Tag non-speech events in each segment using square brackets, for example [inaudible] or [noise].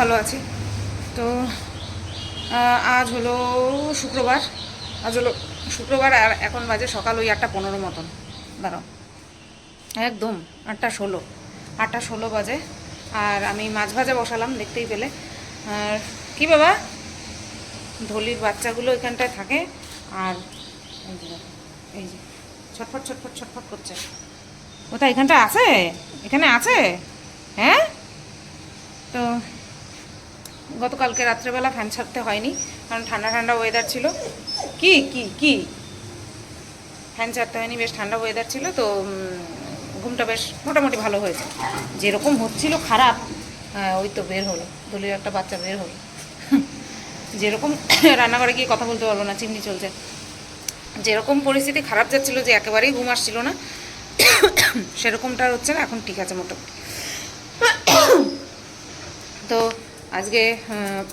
ভালো আছি। তো আজ হলো শুক্রবার। আজ হলো শুক্রবার আর এখন বাজে সকাল ওই আটটা পনেরো মতন। দাঁড়াও। একদম আটটা ষোলো। আটটা ষোলো বাজে। আর আমি মাছ ভাজা বসালাম, দেখতেই পেলে। আর কি বাবা? ধলির বাচ্চাগুলো এখানটায় থাকে। আর এই যে এই যে, ছটফট ছটফট ছটফট করছে। ওটা এখানটা আছে? এখানে আছে? হ্যাঁ? তো গতকালকে রাত্রেবেলা ফ্যান ছাড়তে হয়নি কারণ ঠান্ডা ঠান্ডা ওয়েদার ছিল। কি কি কি? ফ্যান ছাড়তে হয়নি বেশ ঠান্ডা ওয়েদার ছিল তো ঘুমটা বেশ মোটামুটি ভালো হয়েছে। যেরকম হচ্ছিল খারাপ হ্যাঁ, ওই তো বের হলো দলীয় একটা বাচ্চা বের হলো। যেরকম রান্নাঘরে গিয়ে কথা বলতে পারব না চিমনি চলছে। যেরকম পরিস্থিতি খারাপ যাচ্ছিল যে একেবারেই ঘুম আসছিল না সেরকমটা হচ্ছে না এখন ঠিক আছে মোটামুটি। তো আজকে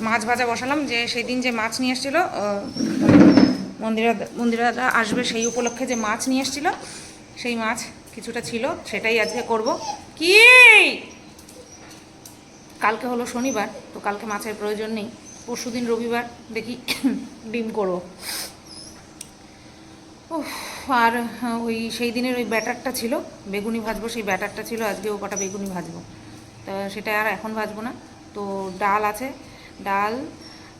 মাছ ভাজা বসালাম, যে সেই দিন যে মাছ নিয়ে এসেছিল মন্দিরা মন্দিরাদা আসবে সেই উপলক্ষে যে মাছ নিয়ে এসেছিল, সেই মাছ কিছুটা ছিল, সেটাই আজকে করব। কি? কালকে হলো শনিবার, তো কালকে মাছের প্রয়োজন নেই। পরশু দিন রবিবার, দেখি [coughs] ডিম করব। আর ওই সেই দিনের ওই ব্যাটারটা ছিল, বেগুনি ভাজবো, সেই ব্যাটারটা ছিল, আজকে ও কটা বেগুনি ভাজবো। তা সেটা আর এখন ভাজবো না। তো ডাল আছে। ডাল,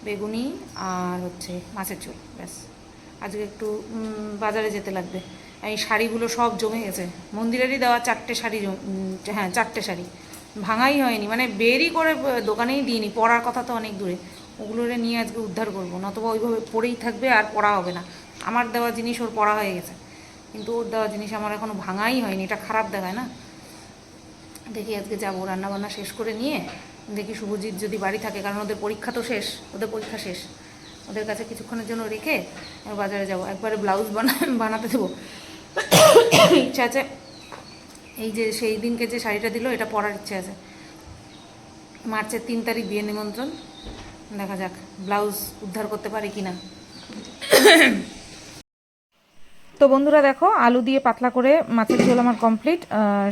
বেগুনি আর হচ্ছে মাছের ঝোল, ব্যাস। আজকে একটু বাজারে যেতে লাগবে। এই শাড়িগুলো সব জমে গেছে। মন্দিরেরই দেওয়া চারটে শাড়ি হ্যাঁ চারটে শাড়ি। ভাঙাই হয়নি মানে বেরই করে দোকানেই দিইনি। পড়ার কথা তো অনেক দূরে। ওগুলোরে নিয়ে আজকে উদ্ধার করব। নতবা ওইভাবে পড়েই থাকবে আর পড়া হবে না। আমার দেওয়া জিনিস ওর পড়া হয়ে গেছে। কিন্তু ওর দেওয়া জিনিস আমার এখনও ভাঙাই হয়নি। এটা খারাপ দেখায় না। দেখি আজকে যাব। রান্নাবান্না শেষ করে নিয়ে দেখি শুভজিৎ যদি বাড়ি থাকে, কারণ ওদের পরীক্ষা তো শেষ, ওদের পরীক্ষা শেষ। ওদের কাছে কিছুক্ষণের জন্য রেখে বাজারে যাব। একবারে ব্লাউজ বানা, বানাতে দেবো। ইচ্ছা আছে, এই যে সেই দিনকে যে শাড়িটা দিল, এটা পরার ইচ্ছে আছে। মার্চের তিন তারিখ বিয়ে নিমন্ত্রণ। দেখা যাক, ব্লাউজ উদ্ধার করতে পারি কি না তো বন্ধুরা দেখো, আলু দিয়ে পাতলা করে মাছের ঝোল আমার কমপ্লিট।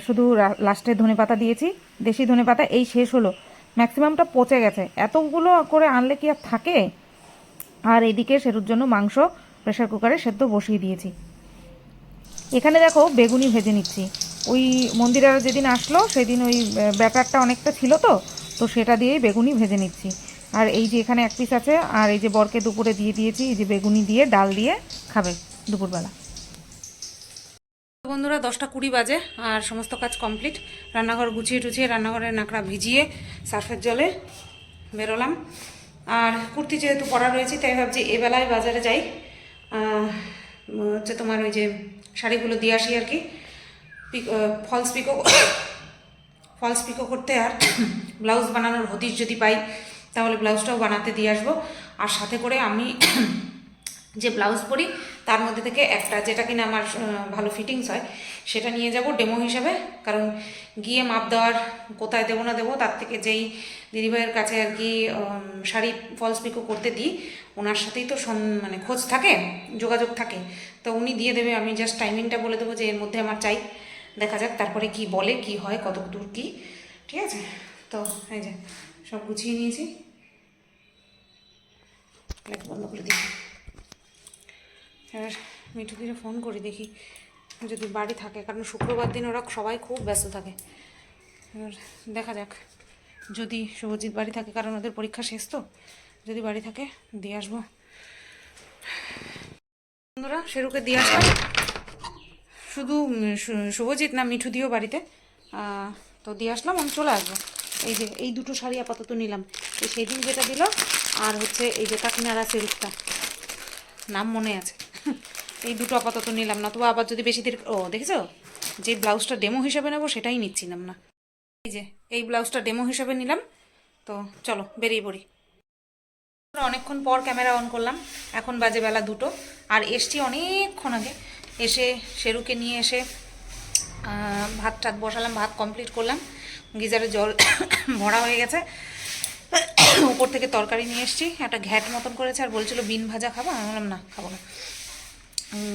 শুধু লাস্টে ধনে পাতা দিয়েছি। দেশি ধনে পাতা এই শেষ হলো। ম্যাক্সিমামটা পচে গেছে। এতগুলো করে আনলে কি আর থাকে? আর এদিকে সেরুর জন্য মাংস প্রেশার কুকারে সেদ্ধ বসিয়ে দিয়েছি। এখানে দেখো বেগুনি ভেজে নিচ্ছি। ওই মন্দিরে যেদিন আসলো সেদিন ওই আহ, ব্যাটারটা অনেকটা ছিল তো তো সেটা দিয়েই বেগুনি ভেজে নিচ্ছি। আর এই যে এখানে এক পিস আছে আর এই যে বরকে দুপুরে দিয়ে দিয়েছি এই যে বেগুনি দিয়ে ডাল দিয়ে খাবে দুপুরবেলা। বন্ধুরা, দশটা কুড়ি বাজে আর সমস্ত কাজ কমপ্লিট। রান্নাঘর গুছিয়ে টুছিয়ে রান্নাঘরের নাকড়া ভিজিয়ে সার্ফের জলে বেরোলাম। আর কুর্তি যেহেতু পরা রয়েছে, তাই ভাবছি এবেলায় বাজারে যাই। হচ্ছে তোমার ওই যে শাড়িগুলো দিয়ে আসি আর কি। ফলস পিকো ফলস পিকো করতে আর [coughs] ব্লাউজ বানানোর হদিশ যদি পাই, তাহলে ব্লাউজটাও বানাতে দিয়ে আসব। আর সাথে করে আমি [coughs] যে ব্লাউজ পরি তার মধ্যে থেকে একটা যেটা কিনা আমার ভালো ফিটিংস হয়, সেটা নিয়ে যাব ডেমো হিসাবে। কারণ গিয়ে মাপ দেওয়ার কোথায় দেবো না দেবো, তার থেকে যেই দিদিভাইয়ের কাছে আর কি শাড়ি ফলস পিকো করতে দিই, ওনার সাথেই তো মানে খোঁজ থাকে, যোগাযোগ থাকে। তো উনি দিয়ে দেবে, আমি জাস্ট টাইমিংটা বলে দেবো যে এর মধ্যে আমার চাই। দেখা যাক তারপরে কি বলে, কি হয়, কত দূর কী। ঠিক আছে? তো এই যে, সব গুছিয়ে নিয়েছি। বন্ধ করে দিই। এবার মিঠু দিনে ফোন করি, দেখি যদি বাড়ি থাকে, কারণ শুক্রবার দিন ওরা সবাই খুব ব্যস্ত থাকে। এবার দেখা যাক, যদি শুভজিৎ বাড়ি থাকে, কারণ ওদের পরীক্ষা শেষ তো, যদি বাড়ি থাকে দিয়ে আসব। বন্ধুরা, শেরুকে দিয়ে আসলাম। শুধু শুভজিৎ না মিঠু দিও বাড়িতে। তো দিয়ে আসলাম, আমি চলে আসব। এই যে, এই দুটো শাড়ি আপাতত নিলাম। সেই দিন যেটা দিল, আর হচ্ছে এই যে কাকিনারা সিল্কটা নাম মনে আছে। এই দুটো আপাতত নিলাম না তবু আবার যদি বেশি দিন ও, দেখেছ? যে ব্লাউজটা ডেমো হিসাবে নেব সেটাই নিচ্ছিলাম না। এই যে, এই ব্লাউজটা ডেমো হিসাবে নিলাম, তো চলো, বেরিয়ে পড়ি। অনেকক্ষণ পর ক্যামেরা অন করলাম, এখন বাজে বেলা দুটো, আর এসছি অনেকক্ষণ আগে। এসে শেরুকে নিয়ে এসে ভাত টাত বসালাম, ভাত কমপ্লিট করলাম, গিজারে জল [coughs] ভরা হয়ে গেছে। [coughs] উপর থেকে তরকারি নিয়ে এসেছি, একটা ঘ্যাট মতন করেছে, আর বলছিল বিন ভাজা খাব, আমি বললাম, না, খাব না।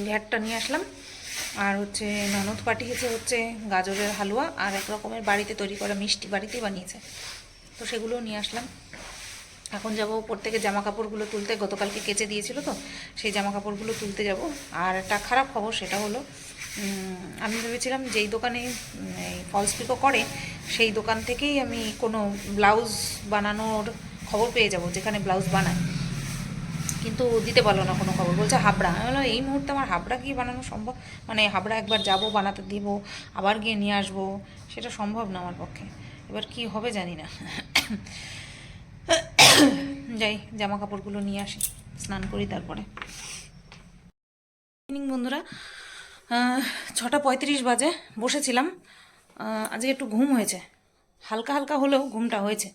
ঘ্যাটটা নিয়ে আসলাম। আর হচ্ছে ননদ পাঠিয়েছে হচ্ছে গাজরের হালুয়া আর এক রকমের বাড়িতে তৈরি করা মিষ্টি বাড়িতেই বানিয়েছে। তো সেগুলোও নিয়ে আসলাম। এখন যাব ওপর থেকে জামা কাপড়গুলো তুলতে। গতকালকে কেচে দিয়েছিল তো, সেই জামা কাপড়গুলো তুলতে যাব। আর একটা খারাপ খবর সেটা হলো আমি ভেবেছিলাম যেই দোকানে ফলস পিকো করে, সেই দোকান থেকেই আমি কোনো ব্লাউজ বানানোর খবর পেয়ে যাব, যেখানে ব্লাউজ বানায়। কিন্তু দিতে পারল না কোনো খবর। বলছে, হাবড়া। আমি বললাম, এই মুহূর্তে আমার হাবড়া গিয়ে বানানো সম্ভব? মানে হাবড়া একবার যাব, বানাতে দিব, আবার গিয়ে নিয়ে আসব। সেটা সম্ভব না আমার পক্ষে। এবার কি হবে জানি না। যাই জামা কাপড়গুলো নিয়ে আসি, স্নান করি তারপরে। ইভিনিং বন্ধুরা ছটা পঁয়ত্রিশ বাজে, বসেছিলাম। আজকে একটু ঘুম হয়েছে। হালকা হালকা হলেও ঘুমটা হয়েছে।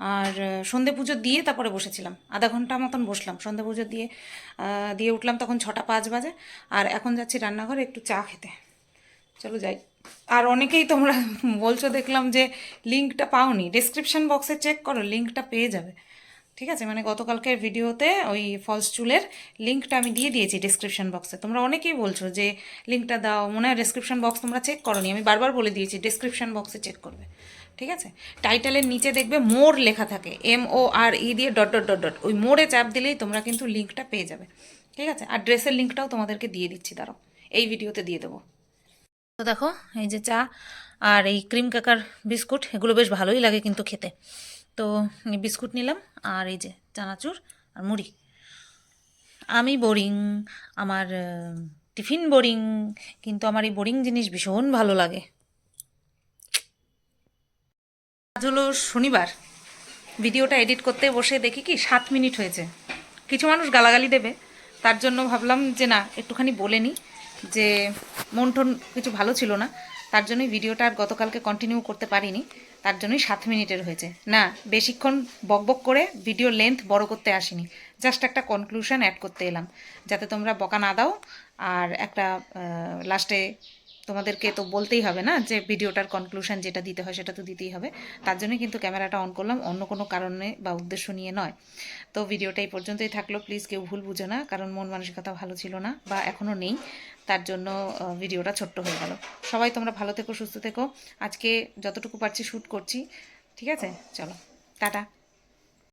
আর সন্ধে পুজো দিয়ে তারপরে বসেছিলাম। আধা ঘণ্টা মতন বসলাম। সন্ধে পুজো দিয়ে দিয়ে উঠলাম তখন ছটা পাঁচ বাজে। আর এখন যাচ্ছি রান্নাঘরে একটু চা খেতে। চলো যাই। আর অনেকেই তোমরা বলছো দেখলাম যে লিঙ্কটা পাওনি। ডিসক্রিপশন বক্সে চেক করো, লিঙ্কটা পেয়ে যাবে। ঠিক আছে? মানে গতকালকের ভিডিওতে ওই ফলস চুলের লিঙ্কটা আমি দিয়ে দিয়েছি ডিসক্রিপশন বক্সে তোমরা অনেকেই বলছো যে লিঙ্কটা দাও। মনে হয় ডিসক্রিপশন বক্স তোমরা চেক করোনি। আমি বারবার বলে দিয়েছি ডিসক্রিপশন বক্সে চেক করবে। ঠিক আছে? টাইটেলের নিচে দেখবে মোর লেখা থাকে। এম ও আর ই দিয়ে ডট ডট ডট ডট ওই মোড়ে চাপ দিলেই তোমরা কিন্তু লিঙ্কটা পেয়ে যাবে। ঠিক আছে? আর ড্রেসের লিঙ্কটাও তোমাদেরকে দিয়ে দিচ্ছি, দাঁড়াও। এই ভিডিওতে দিয়ে দেবো। তো দেখো, এই যে চা আর এই ক্রিম কাকার বিস্কুট, এগুলো বেশ ভালোই লাগে কিন্তু খেতে। তো বিস্কুট নিলাম আর এই যে চানাচুর আর মুড়ি। আমি বোরিং আমার টিফিন বোরিং কিন্তু আমার এই বোরিং জিনিস ভীষণ ভালো লাগে। আজ হলো শনিবার। ভিডিওটা এডিট করতে বসে দেখি কি সাত মিনিট হয়েছে। কিছু মানুষ গালাগালি দেবে। তার জন্য ভাবলাম যে না, একটুখানি বলে নিই যে মন টন কিছু ভালো ছিল না। তার জন্যই ভিডিওটা আর গতকালকে কন্টিনিউ করতে পারিনি। তার জন্যই সাত মিনিটের হয়েছে। না, বেশিক্ষণ বকবক করে ভিডিও লেন্থ বড় করতে আসিনি। জাস্ট একটা কনক্লুশন অ্যাড করতে এলাম। যাতে তোমরা বকা না দাও। আর একটা লাস্টে তোমাদেরকে তো বলতেই হবে না যে ভিডিওটার কনক্লুশন যেটা দিতে হয় সেটা তো দিতেই হবে। তার জন্য কিন্তু ক্যামেরাটা অন করলাম, অন্য কোনো কারণে বা উদ্দেশ্য নিয়ে নয়। তো ভিডিওটা এই পর্যন্তই থাকল। প্লিজ কেউ ভুল বুঝো না, কারণ মন মানসিকতা ভালো ছিল না বা এখনও নেই। তার জন্য ভিডিওটা ছোট্ট হয়ে গেল। সবাই তোমরা ভালো থেকো, সুস্থ থেকো। আজকে যতটুকু পারছি শ্যুট করছি। ঠিক আছে? চলো, টাটা।